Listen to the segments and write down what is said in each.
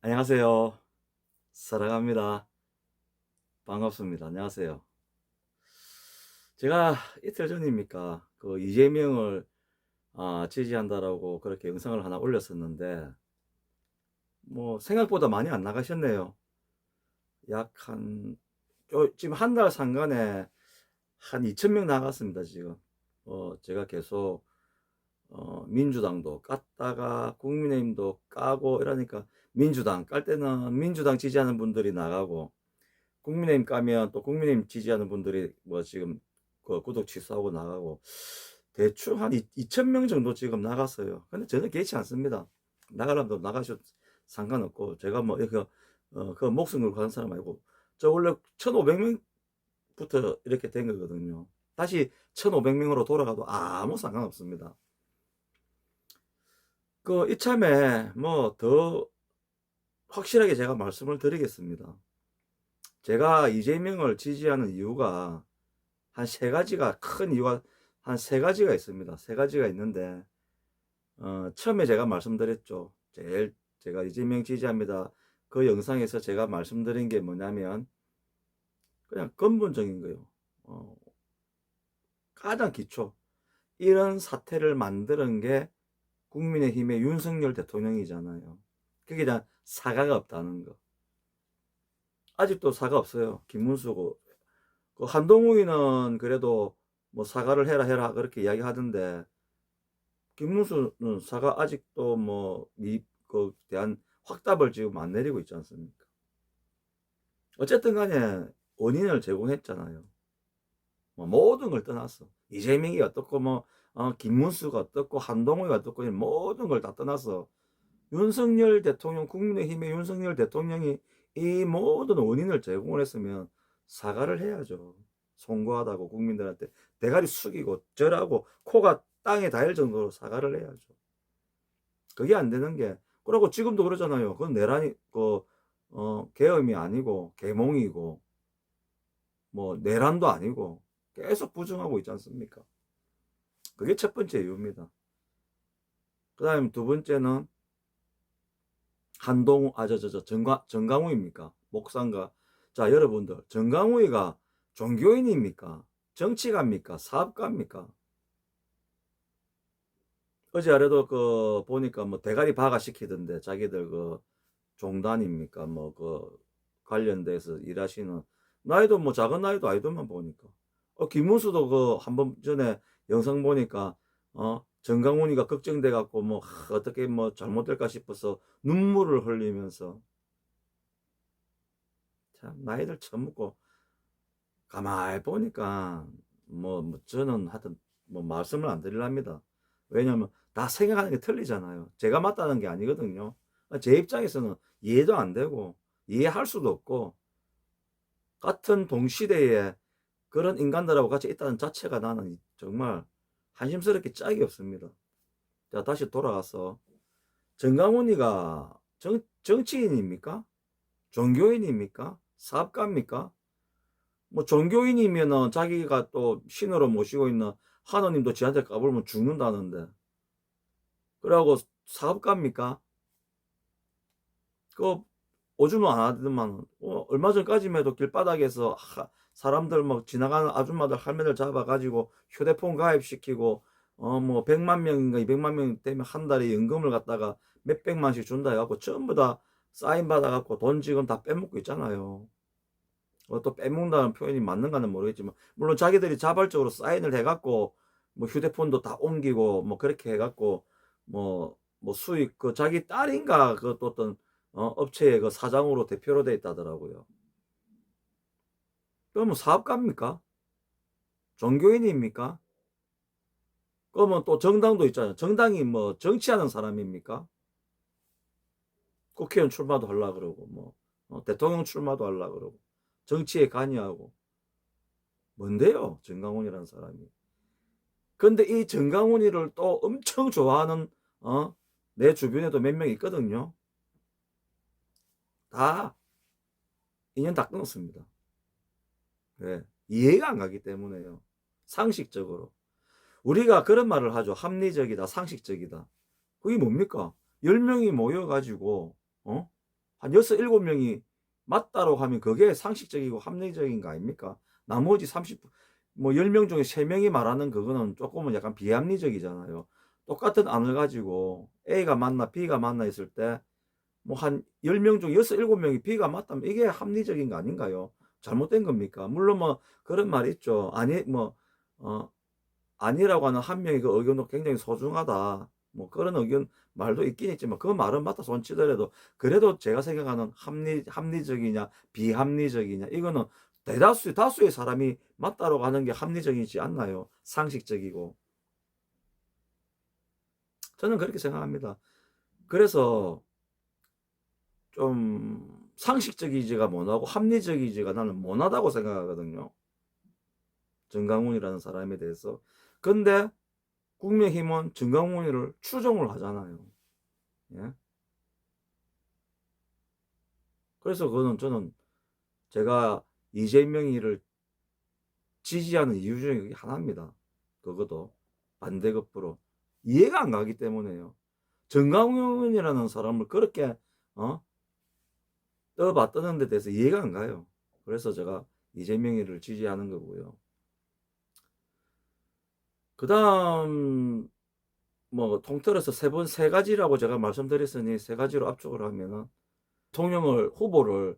안녕하세요. 사랑합니다. 반갑습니다. 안녕하세요. 제가 이틀 전입니까? 그 이재명을 아, 지지한다라고 그렇게 영상을 하나 올렸었는데, 뭐, 생각보다 많이 안 나가셨네요. 약 한, 요- 지금 한 달 상간에 한 2,000명 나갔습니다, 지금. 어, 제가 계속, 어, 민주당도 깠다가 국민의힘도 까고 이러니까 민주당 깔 때는 민주당 지지하는 분들이 나가고 국민의힘 까면 또 국민의힘 지지하는 분들이 뭐 지금 그 구독 취소하고 나가고 대충 한 2,000명 정도 지금 나갔어요. 근데 저는 개의치 않습니다. 나가려면 나가셔도 상관없고 제가 뭐 그, 어, 그 목숨 걸고 하는 사람 아니고 저 원래 1,500명부터 이렇게 된 거거든요. 다시 1,500명으로 돌아가도 아무 상관없습니다. 그 이참에 뭐 더 확실하게 제가 말씀을 드리겠습니다. 제가 이재명을 지지하는 이유가 한 세 가지가 큰 이유가 한 세 가지가 있습니다. 세 가지가 있는데 어, 처음에 제가 말씀드렸죠. 제일 제가 이재명 지지합니다. 그 영상에서 제가 말씀드린 게 뭐냐면 그냥 근본적인 거예요. 어, 가장 기초 이런 사태를 만드는 게 국민의힘의 윤석열 대통령이잖아요. 그게 다 사과가 없다는 거. 아직도 사과 없어요. 김문수고. 그 한동훈이는 그래도 뭐 사과를 해라 해라 그렇게 이야기 하던데 김문수는 사과 아직도 뭐이그 대한 확답을 지금 안 내리고 있지 않습니까? 어쨌든 간에 원인을 제공했잖아요. 뭐 모든 걸 떠났어. 이재명이 어떻고 뭐 어, 김문수가 어떻고 한동훈이 어떻고 이 모든 걸 다 떠나서 윤석열 대통령 국민의힘의 윤석열 대통령이 이 모든 원인을 제공을 했으면 사과를 해야죠. 송구하다고 국민들한테 대가리 숙이고 절하고 코가 땅에 닿을 정도로 사과를 해야죠. 그게 안 되는 게 그러고 지금도 그러잖아요. 그건 내란이 그 어, 계엄이 아니고 계몽이고 뭐 내란도 아니고 계속 부정하고 있지 않습니까? 그게 첫 번째 이유입니다. 그 다음에 두 번째는 한동우, 아, 저, 저, 저, 정가, 정강우입니까? 목사인가? 자, 여러분들, 정강우이가 종교인입니까? 정치가입니까? 사업가입니까? 어제 아래도 그, 보니까 뭐 대가리 박아 시키던데, 자기들 그, 종단입니까? 뭐 그, 관련돼서 일하시는, 나이도 뭐 작은 나이도 아이들만 보니까. 어, 김문수도 그, 한 번 전에 영상 보니까, 어, 정강훈이가 걱정돼 갖고 뭐 하, 어떻게 뭐 잘못될까 싶어서 눈물을 흘리면서 참 나이들 처음 먹고 가만히 보니까 뭐, 뭐 저는 하여튼 뭐 말씀을 안 드리랍니다. 왜냐면 다 생각하는 게 틀리잖아요. 제가 맞다는 게 아니거든요. 제 입장에서는 이해도 안 되고 이해할 수도 없고 같은 동시대에 그런 인간들하고 같이 있다는 자체가 나는 정말 한심스럽게 짝이 없습니다. 자, 다시 돌아가서 정강훈이가 정, 정치인입니까? 종교인입니까? 사업가입니까? 뭐 종교인이면은 자기가 또 신으로 모시고 있는 하느님도 지한테 까불면 죽는다는데 그러고 사업가입니까? 그 오줌 안 하더만 어, 얼마 전까지만 해도 길바닥에서 하, 사람들 막 지나가는 아줌마들 할매들 잡아가지고 휴대폰 가입시키고 어뭐 100만 명인가 200만 명 되면 한 달에 연금을 갖다가 몇 백만씩 준다 해갖고 전부 다 사인 받아갖고 돈 지금 다 빼먹고 있잖아요. 어, 또 빼먹는다는 표현이 맞는가는 모르겠지만 물론 자기들이 자발적으로 사인을 해갖고 뭐 휴대폰도 다 옮기고 뭐 그렇게 해갖고 뭐뭐 수익 그 자기 딸인가 그또 어떤 어, 업체의 그 사장으로 대표로 돼 있다더라고요. 그러면 사업가입니까? 종교인입니까? 그러면 또 정당도 있잖아요. 정당이 뭐 정치하는 사람입니까? 국회의원 출마도 하려 그러고 뭐 어, 대통령 출마도 하려 그러고 정치에 관여하고 뭔데요? 정강훈이라는 사람이. 근데 이 정강훈이를 또 엄청 좋아하는 어? 내 주변에도 몇 명 있거든요. 다 인연 다 끊었습니다. 왜? 이해가 안 가기 때문에요. 상식적으로. 우리가 그런 말을 하죠. 합리적이다, 상식적이다. 그게 뭡니까? 10명이 모여가지고, 어? 한 여섯 일곱 명이 맞다고 하면 그게 상식적이고 합리적인 거 아닙니까? 나머지 30, 뭐 10명 중에 3명이 말하는 그거는 조금은 약간 비합리적이잖아요. 똑같은 안을 가지고 A가 맞나 B가 맞나 했을 때 뭐 한 10명 중 6, 7명이 B가 맞다면 이게 합리적인 거 아닌가요? 잘못된 겁니까? 물론 뭐 그런 말이 있죠. 아니 뭐 어, 아니라고 하는 한 명의 그 의견도 굉장히 소중하다. 뭐 그런 의견 말도 있긴 있지만 그 말은 맞다 손치더라도 그래도 제가 생각하는 합리 합리적이냐 비합리적이냐 이거는 대다수 다수의 사람이 맞다라고 하는 게 합리적이지 않나요? 상식적이고 저는 그렇게 생각합니다. 그래서 좀 상식적이지가 못하고 합리적이지가 나는 못하다고 생각하거든요. 정강훈이라는 사람에 대해서. 근데 국민의힘은 정강훈이를 추종을 하잖아요. 예? 그래서 그거는 저는 제가 이재명이를 지지하는 이유 중에 하나입니다. 그것도 반대급부로 이해가 안 가기 때문에요. 정강훈이라는 사람을 그렇게 어? 떠봐 떠는 데 대해서 이해가 안 가요. 그래서 제가 이재명이를 지지하는 거고요. 그 다음, 뭐, 통틀어서 세 번, 세 가지라고 제가 말씀드렸으니 세 가지로 압축을 하면은, 대통령을, 후보를,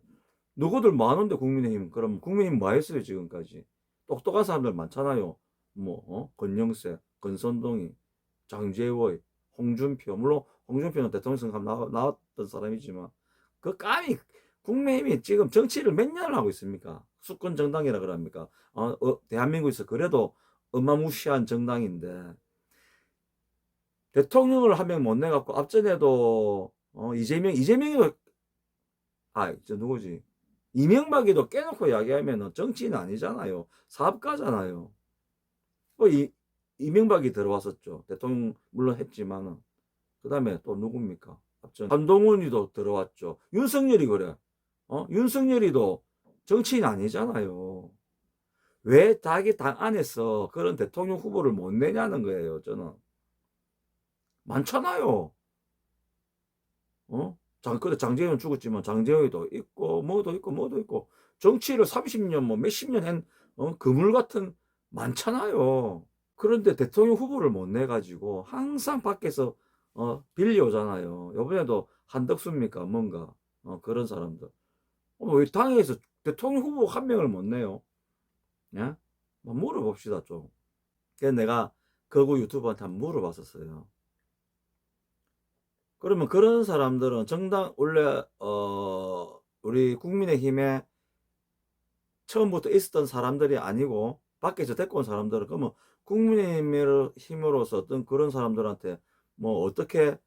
누구들 많은데 국민의힘, 그럼 국민의힘 뭐 했어요, 지금까지? 똑똑한 사람들 많잖아요. 뭐, 어? 권영세, 권선동이, 장재원, 홍준표, 물론 홍준표는 대통령 선거 나왔던 사람이지만, 그 까미, 국민의힘이 지금 정치를 몇 년을 하고 있습니까? 수권 정당이라 그럽니까? 어, 어, 대한민국에서 그래도 어마무시한 정당인데 대통령을 한 명 못 내갖고 앞전에도 어, 이재명 이재명이도 아저 누구지? 이명박이도 깨놓고 이야기하면 정치인 아니잖아요. 사업가잖아요. 어, 이 이명박이 들어왔었죠. 대통령 물론 했지만은. 그 다음에 또 누굽니까? 앞전 한동훈이도 들어왔죠. 윤석열이 그래 어 윤석열이도 정치인 아니잖아요 왜 자기 당 안에서 그런 대통령 후보를 못 내냐는 거예요, 저는. 많잖아요. 어? 장, 그래, 장재현 죽었지만 장재현도 있고, 뭐도 있고, 뭐도 있고, 정치를 30년, 뭐 몇십 년 한, 어, 그물 같은, 많잖아요. 그런데 대통령 후보를 못 내가지고, 항상 밖에서, 어, 빌려오잖아요. 요번에도 한덕수입니까? 뭔가, 어, 그런 사람들. 어, 왜 당에서 대통령 후보 한 명을 못 내요? 예? 뭐 물어봅시다 좀. 그래서 내가 거구 유튜버한테 한번 물어봤었어요. 그러면 그런 사람들은 정당 원래 어 우리 국민의힘에 처음부터 있었던 사람들이 아니고 밖에서 데리고 온 사람들은 그러면 국민의힘으로서 어떤 그런 사람들한테 뭐 어떻게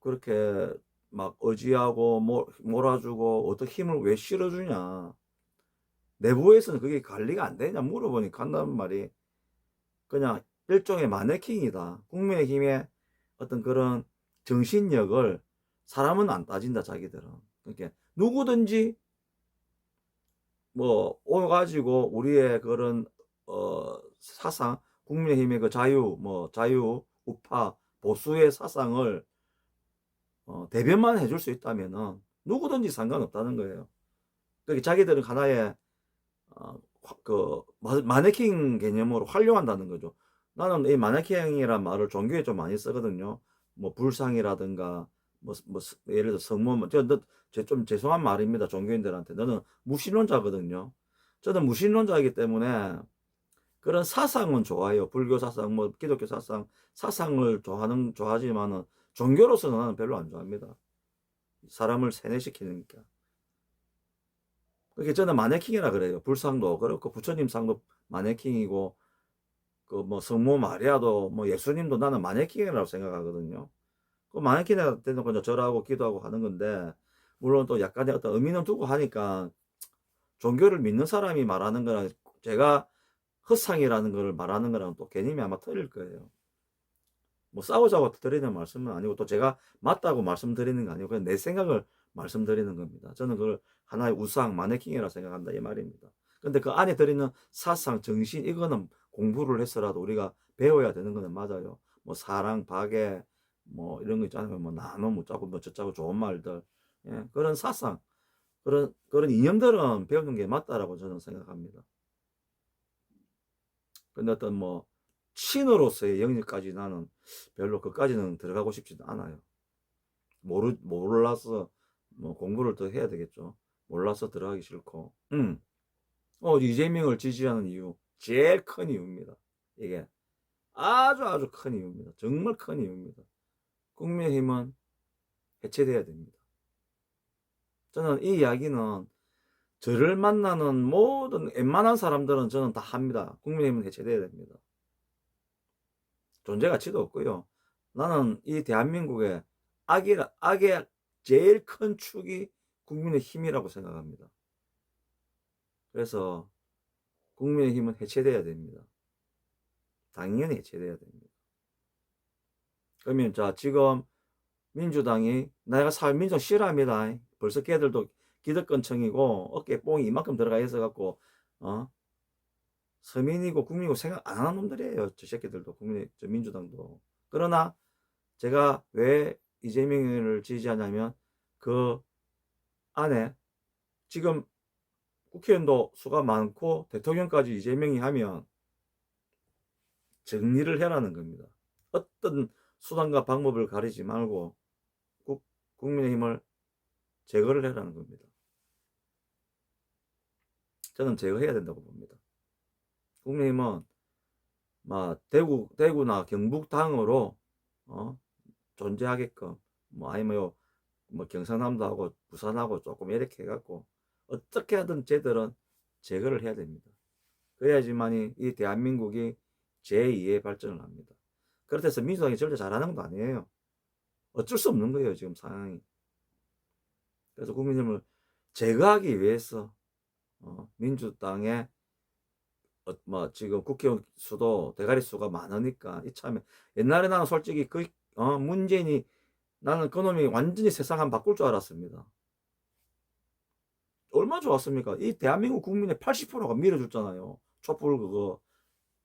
그렇게 막 의지하고 뭐 몰아주고 어떻게 힘을 왜 실어주냐 내부에서는 그게 관리가 안 되냐 물어보니까 한다는 말이 그냥 일종의 마네킹이다. 국민의힘의 어떤 그런 정신력을 사람은 안 따진다 자기들은. 그러니까 누구든지 뭐 오가지고 우리의 그런 어 사상 국민의힘의 그 자유 뭐 자유 우파 보수의 사상을 어 대변만 해줄 수 있다면은 누구든지 상관없다는 거예요. 그러니까 자기들은 하나의 어, 그 마네킹 개념으로 활용한다는 거죠. 나는 이 마네킹이란 말을 종교에 좀 많이 쓰거든요. 뭐 불상이라든가 뭐, 뭐 예를 들어 성모 뭐, 저좀 죄송한 말입니다. 종교인들한테 너는 무신론자거든요. 저는 무신론자이기 때문에 그런 사상은 좋아요. 불교 사상, 뭐 기독교 사상, 사상을 좋아하는 좋아하지만은 종교로서는 나는 별로 안 좋아합니다. 사람을 세뇌시키니까. 그게 저는 마네킹이라 그래요. 불상도 그렇고 부처님 상도 마네킹이고 그 뭐 성모 마리아도 뭐 예수님도 나는 마네킹이라고 생각하거든요. 그 마네킹이라 때는 그냥 절하고 기도하고 하는 건데 물론 또 약간의 어떤 의미는 두고 하니까 종교를 믿는 사람이 말하는 거랑 제가 헛상이라는 걸 말하는 거랑 또 개념이 아마 틀릴 거예요. 뭐 싸우자고 드리는 말씀은 아니고 또 제가 맞다고 말씀드리는 거 아니고 그냥 내 생각을 말씀드리는 겁니다. 저는 그걸 하나의 우상, 마네킹이라 생각한다 이 말입니다. 근데 그 안에 들어있는 사상, 정신 이거는 공부를 해서라도 우리가 배워야 되는 거는 맞아요. 뭐 사랑, 박애, 뭐 이런 거 있잖아요. 뭐 나눠 묻자고 뭐 저짜고 좋은 말들 예, 그런 사상, 그런 그런 이념들은 배우는 게 맞다라고 저는 생각합니다. 근데 어떤 뭐 신으로서의 영역까지 나는 별로 그까지는 들어가고 싶지도 않아요. 모르 몰라서 뭐 공부를 더 해야 되겠죠. 몰라서 들어가기 싫고. 음. 어, 이재명을 지지하는 이유 제일 큰 이유입니다. 이게 아주 아주 큰 이유입니다. 정말 큰 이유입니다. 국민의힘은 해체돼야 됩니다. 저는 이 이야기는 저를 만나는 모든 웬만한 사람들은 저는 다 합니다. 국민의힘은 해체돼야 됩니다. 존재 가치도 없고요. 나는 이 대한민국의 악의, 악의 제일 큰 축이 국민의 힘이라고 생각합니다. 그래서 국민의 힘은 해체돼야 됩니다. 당연히 해체돼야 됩니다. 그러면 자 지금 민주당이 내가 사회 민주당 싫어합니다. 벌써 걔들도 기득권층이고 어깨에 뽕이 이만큼 들어가 있어 갖고 어 서민이고 국민이고 생각 안 하는 놈들이에요. 저 새끼들도 국민 저 민주당도. 그러나 제가 왜 이재명을 지지하냐면 그 안에 지금 국회의원도 수가 많고 대통령까지 이재명이 하면 정리를 해라는 겁니다. 어떤 수단과 방법을 가리지 말고 국, 국민의힘을 제거를 해라는 겁니다. 저는 제거해야 된다고 봅니다. 국민의힘은 막 대구 대구나 경북당으로 어, 존재하게끔 뭐 아니면 요, 뭐 경상남도 하고 부산하고 조금 이렇게 해갖고 어떻게 하든 쟤들은 제거를 해야 됩니다. 그래야지만이 이 대한민국이 제2의 발전을 합니다. 그렇다 해서 민주당이 절대 잘하는 것도 아니에요. 어쩔 수 없는 거예요, 지금 상황이. 그래서 국민힘을 제거하기 위해서 어, 민주당의 어, 뭐 지금 국회의원 수도 대가리 수가 많으니까 이참에 옛날에 나는 솔직히 그 어, 문재인이 나는 그놈이 완전히 세상 한 바꿀 줄 알았습니다. 얼마 좋았습니까? 이 대한민국 국민의 80%가 밀어줬잖아요. 촛불 그거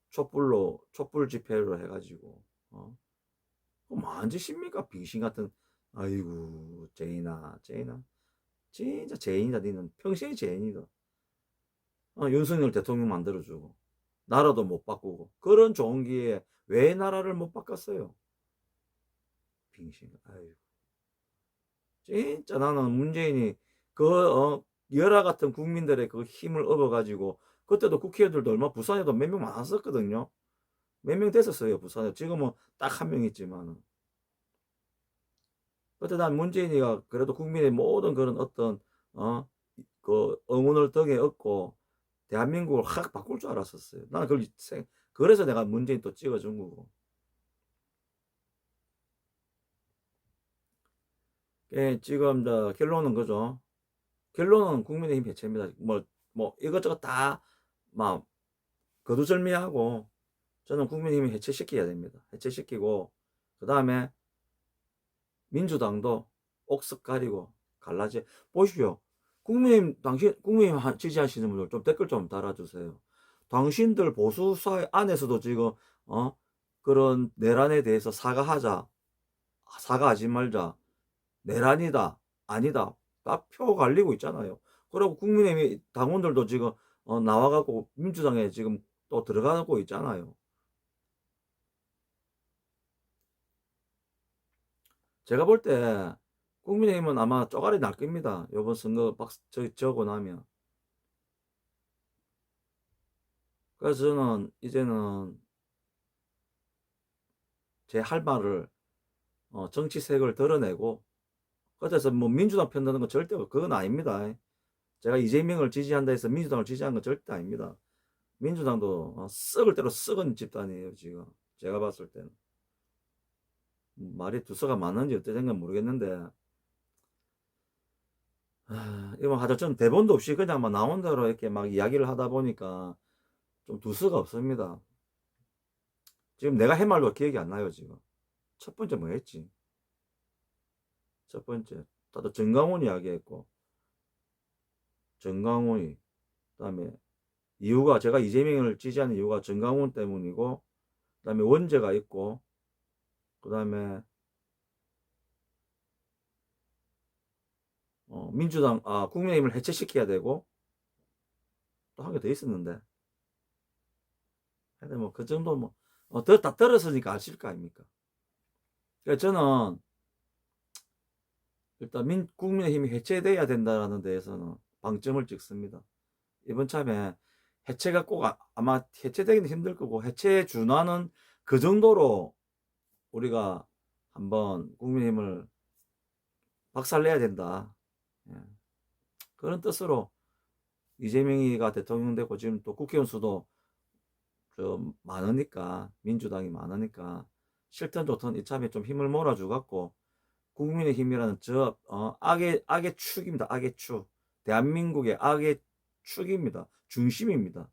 촛불로 촛불 집회로 해가지고 어? 뭐한 짓입니까? 빙신 같은 아이고 제인아 제인아 진짜 제인이다 니는 평생이 제인이다. 어, 윤석열 대통령 만들어주고 나라도 못 바꾸고 그런 좋은 기회에 왜 나라를 못 바꿨어요? 빙신 아이고 진짜 나는 문재인이 그 어, 열화 같은 국민들의 그 힘을 얻어가지고 그때도 국회의원들도 얼마 부산에도 몇 명 많았었거든요. 몇 명 됐었어요 부산에. 지금은 딱 한 명 있지만은. 그때 난 문재인이가 그래도 국민의 모든 그런 어떤 어 그 응원을 덕에 얻고 대한민국을 확 바꿀 줄 알았었어요. 나는 그걸 생, 그래서 내가 문재인 또 찍어준 거고. 예, 지금 저 결론은 그죠. 결론은 국민의힘 해체입니다. 뭐, 뭐, 이것저것 다, 막, 거두절미하고, 저는 국민의힘이 해체시켜야 됩니다. 해체시키고, 그 다음에, 민주당도 옥석 가리고, 갈라지, 보십시오. 국민의힘, 당신, 국민의힘 지지하시는 분들 좀 댓글 좀 달아주세요. 당신들 보수사 안에서도 지금, 어, 그런 내란에 대해서 사과하자. 사과하지 말자. 내란이다. 아니다. 딱 표 갈리고 있잖아요. 그리고 국민의힘 당원들도 지금 어, 나와갖고 민주당에 지금 또 들어가고 있잖아요. 제가 볼 때 국민의힘은 아마 쪼가리 날 겁니다. 이번 선거 박 저, 저고 나면. 그래서 저는 이제는 제 할 말을 어, 정치색을 드러내고 그래서 뭐 민주당 편드는 건 절대 그건 아닙니다. 제가 이재명을 지지한다 해서 민주당을 지지한 건 절대 아닙니다. 민주당도 어, 썩을 대로 썩은 집단이에요 지금 제가 봤을 때는 말이 두서가 맞는지 어떻게 생각 모르겠는데 아, 이거 하자 전 대본도 없이 그냥 막 나온 대로 이렇게 막 이야기를 하다 보니까 좀 두서가 없습니다. 지금 내가 할 말도 기억이 안 나요 지금 첫 번째 뭐 했지? 첫 번째 다들 정강훈 이야기 했고 정강훈이 그 다음에 이유가 제가 이재명을 지지하는 이유가 정강훈 때문이고 그 다음에 원죄가 있고 그 다음에 어, 민주당, 아, 국민의힘을 해체시켜야 되고, 또 한 개 더 있었는데. 근데 뭐, 그 정도 뭐, 어, 더, 다 떨어서니까 아실 거 아닙니까? 그러니까 저는, 일단 민, 국민의힘이 해체돼야 된다는 데에서는 방점을 찍습니다. 이번 참에 해체가 꼭 아, 아마 해체되기는 힘들 거고, 해체에 준하는 그 정도로 우리가 한번 국민의힘을 박살내야 된다. 예. 그런 뜻으로 이재명이가 대통령 되고 지금 또 국회의원 수도 좀 많으니까 민주당이 많으니까 싫든 좋든 이참에 좀 힘을 몰아줘 갖고 국민의 힘이라는 저 어, 악의 악의 축입니다. 악의 축. 대한민국의 악의 축입니다. 중심입니다.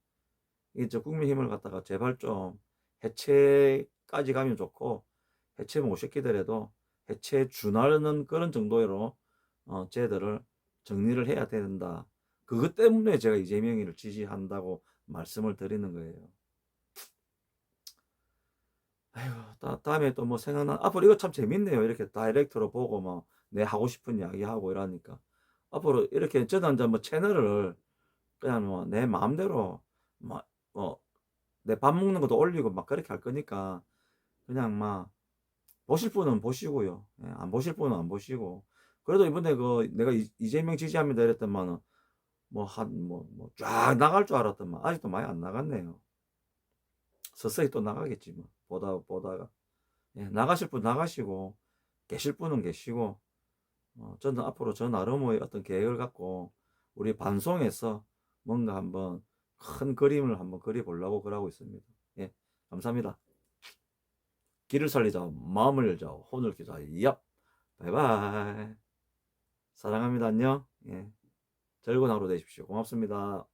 이저 국민의힘을 갖다가 제발 좀 해체까지 가면 좋고 해체 못 시키더라도 해체 준하는 그런 정도로 어, 쟤들을 정리를 해야 된다. 그것 때문에 제가 이재명이를 지지한다고 말씀을 드리는 거예요. 아이고, 다, 다음에 또 뭐 생각나, 앞으로 이거 참 재밌네요. 이렇게 다이렉트로 보고 뭐, 내 하고 싶은 이야기 하고 이러니까. 앞으로 이렇게 저는 이제 뭐 채널을 그냥 뭐 내 마음대로 뭐, 뭐, 내 밥 먹는 것도 올리고 막 그렇게 할 거니까 그냥 막 보실 분은 보시고요. 예, 안 보실 분은 안 보시고. 그래도 이번에 그 내가 이- 이재명 지지합니다 이랬더만은 뭐 한 뭐 뭐 쫙 나갈 줄 알았더만 아직도 많이 안 나갔네요. 서서히 또 나가겠지 뭐 보다 보다가 예, 나가실 분 나가시고 계실 분은 계시고 어, 저는 앞으로 저 나름의 어떤 계획을 갖고 우리 방송에서 뭔가 한번 큰 그림을 한번 그려보려고 그러고 있습니다. 예, 감사합니다. 길을 살리자, 마음을 열자, 혼을 기자, 얍, 바이바이. 사랑합니다. 안녕. 예. 즐거운 하루 되십시오. 고맙습니다.